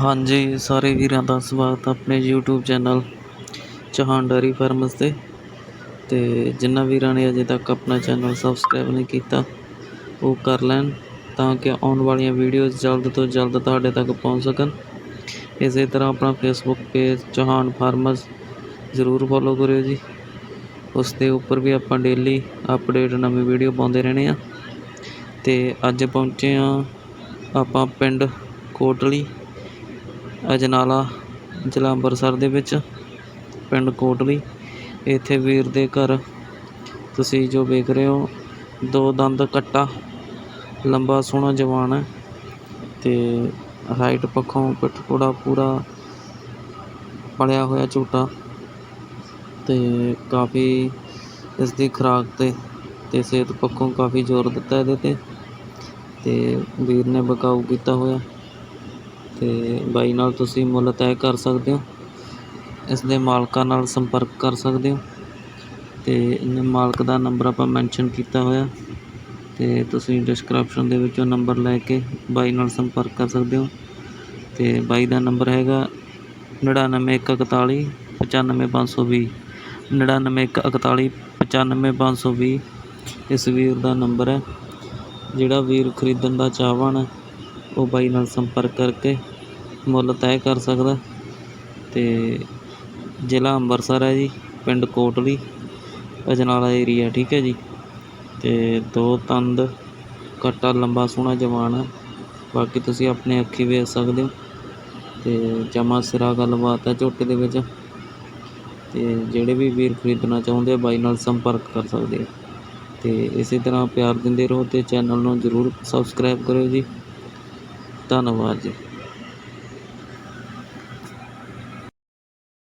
ਹਾਂਜੀ, ਸਾਰੇ ਵੀਰਾਂ ਦਾ ਸਵਾਗਤ ਆਪਣੇ YouTube channel Chauhan dairy farms 'ਤੇ। ਅਤੇ ਜਿਨ੍ਹਾਂ ਵੀਰਾਂ ਨੇ ਅਜੇ ਤੱਕ ਆਪਣਾ ਚੈਨਲ ਸਬਸਕ੍ਰਾਈਬ ਨਹੀਂ ਕੀਤਾ, ਉਹ ਕਰ ਲੈਣ ਤਾਂ ਕਿ ਆਉਣ ਵਾਲੀਆਂ ਵੀਡੀਓਜ਼ ਜਲਦ ਤੋਂ ਜਲਦ ਤੁਹਾਡੇ ਤੱਕ ਪਹੁੰਚ ਸਕਣ। ਇਸੇ ਤਰ੍ਹਾਂ ਆਪਣਾ ਫੇਸਬੁੱਕ ਪੇਜ ਚੌਹਾਨ ਫਾਰਮਸ ਜ਼ਰੂਰ ਫੋਲੋ ਕਰਿਓ ਜੀ। ਉਸ ਦੇ ਉੱਪਰ ਵੀ ਆਪਾਂ ਡੇਲੀ ਅਪਡੇਟ ਨਵੀਂ ਵੀਡੀਓ ਪਾਉਂਦੇ ਰਹਿੰਦੇ ਆ ਅਤੇ ਅੱਜ ਪਹੁੰਚੇ ਆ ਆਪਾਂ ਪਿੰਡ ਕੋਟਲੀ। ਅਜਨਾਲਾ ਜ਼ਿਲ੍ਹਾ ਅੰਮ੍ਰਿਤਸਰ ਦੇ ਵਿੱਚ, ਪਿੰਡ ਕੋਟਲੀ। ਇੱਥੇ ਵੀਰ ਦੇ ਘਰ ਤੁਸੀਂ ਜੋ ਵੇਖ ਰਹੇ ਹੋ, ਦੋ ਦੰਦ ਕੱਟਾ, ਲੰਬਾ ਸੋਹਣਾ ਜਵਾਨ ਹੈ ਅਤੇ ਹਾਈਟ ਪੱਖੋਂ ਪਿੱਠ ਪੂੜਾ ਪੂਰਾ ਪਲਿਆ ਹੋਇਆ ਝੂਟਾ ਅਤੇ ਕਾਫੀ ਇਸ ਦੀ ਖੁਰਾਕ 'ਤੇ ਅਤੇ ਸਿਹਤ ਪੱਖੋਂ ਕਾਫੀ ਜ਼ੋਰ ਦਿੱਤਾ ਇਹਦੇ 'ਤੇ ਅਤੇ ਵੀਰ ਨੇ ਬਕਾਊ ਕੀਤਾ ਹੋਇਆ। ਅਤੇ ਬਾਈ ਨਾਲ ਤੁਸੀਂ ਮੁੱਲ ਤੈਅ ਕਰ ਸਕਦੇ ਹੋ। ਇਸ ਦੇ ਮਾਲਕਾਂ ਨਾਲ ਸੰਪਰਕ ਕਰ ਸਕਦੇ ਹੋ। ਅਤੇ ਇਹਨੇ ਮਾਲਕ ਦਾ ਨੰਬਰ ਆਪਾਂ ਮੈਂਸ਼ਨ ਕੀਤਾ ਹੋਇਆ। ਅਤੇ ਤੁਸੀਂ ਡਿਸਕ੍ਰਿਪਸ਼ਨ ਦੇ ਵਿੱਚੋਂ ਨੰਬਰ ਲੈ ਕੇ ਬਾਈ ਨਾਲ ਸੰਪਰਕ ਕਰ ਸਕਦੇ ਹੋ। ਅਤੇ ਬਾਈ ਦਾ ਨੰਬਰ ਹੈਗਾ ਨੜਿਨਵੇਂ ਇੱਕ ਇਕਤਾਲੀ ਪਚਾਨਵੇਂ ਪੰਜ ਸੌ ਵੀਹ। ਨੜਿਨਵੇਂ ਇੱਕ ਇਕਤਾਲੀ ਪਚਾਨਵੇਂ ਪੰਜ ਸੌ ਵੀਹ। ਇਸ ਵੀਰ ਦਾ ਨੰਬਰ ਹੈ ਜਿਹੜਾ ਵੀਰ ਖਰੀਦਣ ਦਾ ਚਾਹਵਾਨ ਹੈ। ਉਹ ਬਾਈ ਨਾਲ ਸੰਪਰਕ ਕਰਕੇ ਮੁੱਲ ਤੈਅ ਕਰ ਸਕਦਾ। ਅਤੇ ਜ਼ਿਲ੍ਹਾ ਅੰਮ੍ਰਿਤਸਰ ਹੈ ਜੀ, ਪਿੰਡ ਕੋਟਲੀ, ਅਜਨਾਲਾ ਏਰੀਆ ਠੀਕ ਹੈ ਜੀ। ਅਤੇ ਦੋ ਤੰਦ ਕੱਟਾ ਲੰਬਾ ਸੋਹਣਾ ਜਵਾਨ ਹੈ। ਬਾਕੀ ਤੁਸੀਂ ਆਪਣੇ ਅੱਖੀ ਵੇਖ ਸਕਦੇ ਹੋ। ਅਤੇ ਜਮਾ ਸਿਰਾ ਗੱਲਬਾਤ ਹੈ ਝੋਟੇ ਦੇ ਵਿੱਚ। ਅਤੇ ਜਿਹੜੇ ਵੀ ਵੀਰ ਖਰੀਦਣਾ ਚਾਹੁੰਦੇ ਆ, ਬਾਈ ਨਾਲ ਸੰਪਰਕ ਕਰ ਸਕਦੇ ਆ। ਅਤੇ ਇਸੇ ਤਰ੍ਹਾਂ ਪਿਆਰ ਦਿੰਦੇ ਰਹੋ ਅਤੇ ਚੈਨਲ ਨੂੰ ਜ਼ਰੂਰ ਸਬਸਕ੍ਰਾਈਬ ਕਰਿਓ ਜੀ। ਧੰਨਵਾਦ ਜੀ।